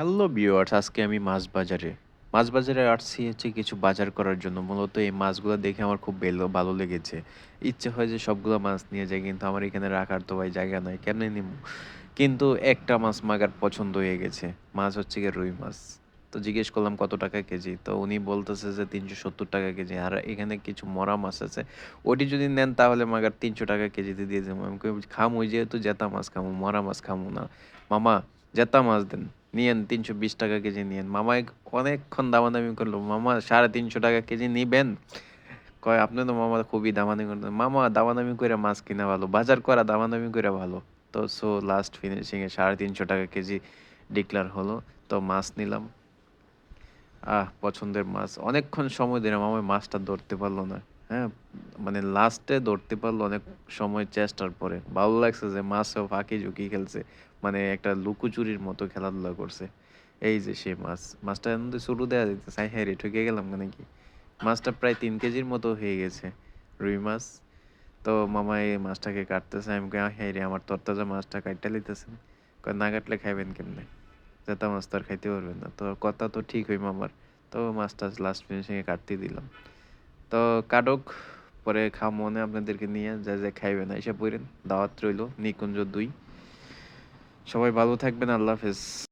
Hello viewers আজকে আমি মাছ বাজারে মাছ বাজারে আসছি হচ্ছে কিছু বাজার করার জন্য। মূলত এই মাছগুলো দেখে আমার খুব বেলো, ভালো লেগেছে। ইচ্ছে হয় যে সবগুলো মাছ নিয়ে যাই, কিন্তু আমার এখানে রাখার তো ভাই জায়গা নয় কেন নিব কিন্তু একটা মাছ মাগার পছন্দ হয়ে গেছে। মাছ হচ্ছে গিয়ে রুই মাছ। তো জিজ্ঞেস করলাম, কত টাকা কেজি? তো উনি বলতেছে যে, তিনশো সত্তর টাকা কেজি। আর এখানে কিছু মরা মাছ আছে। ওটি যদি নেন, তাহলে মাগার তিনশো টাকা কেজিতে দিয়ে দেবো। আমি খামু, যেহেতু জেতা মাছ খামু, মরা মাছ খামু না। মামা, জেতা মাছ দেন। নিয়েন তিনশো বিশ টাকা কেজি নিয়েন। মামা অনেকক্ষণ দামাদামি করল। মামা সাড়ে তিনশো টাকা কেজি নিবেন? কয়, আপনি তো মামা খুবই দামাদামি করতেন মামা দামাদামি করে মাছ কিনা ভালো, বাজার করা দামাদামি করে ভালো। তো সো লাস্ট ফিনিশিংয়ে সাড়ে তিনশো টাকা কেজি ডিক্লার হলো। তো, মাছ নিলাম। আহ, পছন্দের মাছ। অনেকক্ষণ সময় দিলাম। আমার মাছটা ধরতে পারল না। হ্যাঁ মানে লাস্টে ধরতে পারল অনেক সময় চেষ্টার পরে। ভালো লাগছে যে মাছও ফাঁকি ঝুঁকি খেলছে মানে একটা লুকোচুরির মতো খেলাধুলা করছে। এই যে সে মাছ, মাছটা এমন শুরু দেওয়া যেতেছে হ্যাঁ হ্যাঁ রে, ঠকে গেলাম কি? মাছটা প্রায় তিন কেজির মতো হয়ে গেছে, রুই মাছ। তো মামা এই মাছটাকে কাটতেছে, আমি হ্যাঁ রে, আমার তরতাজা মাছটা কাটতে লিতেছেন না কাটলে খাইবেন কেমনে? জেতা মাছ তো আর খাইতে পারবেন না। তো কথা তো ঠিক হই মামার। তো মাছটা লাস্ট ফিনিশিংয়ে কাটতে দিলাম। তো কাটক, পরে খাওয়া মনে আপনাদেরকে নিয়ে যা যা খাইবেন এসে পড়েন। দাওয়াত রইল, নিকুঞ্জ দুই। সবাই ভালো থাকবেন, আল্লাহ হাফেজ।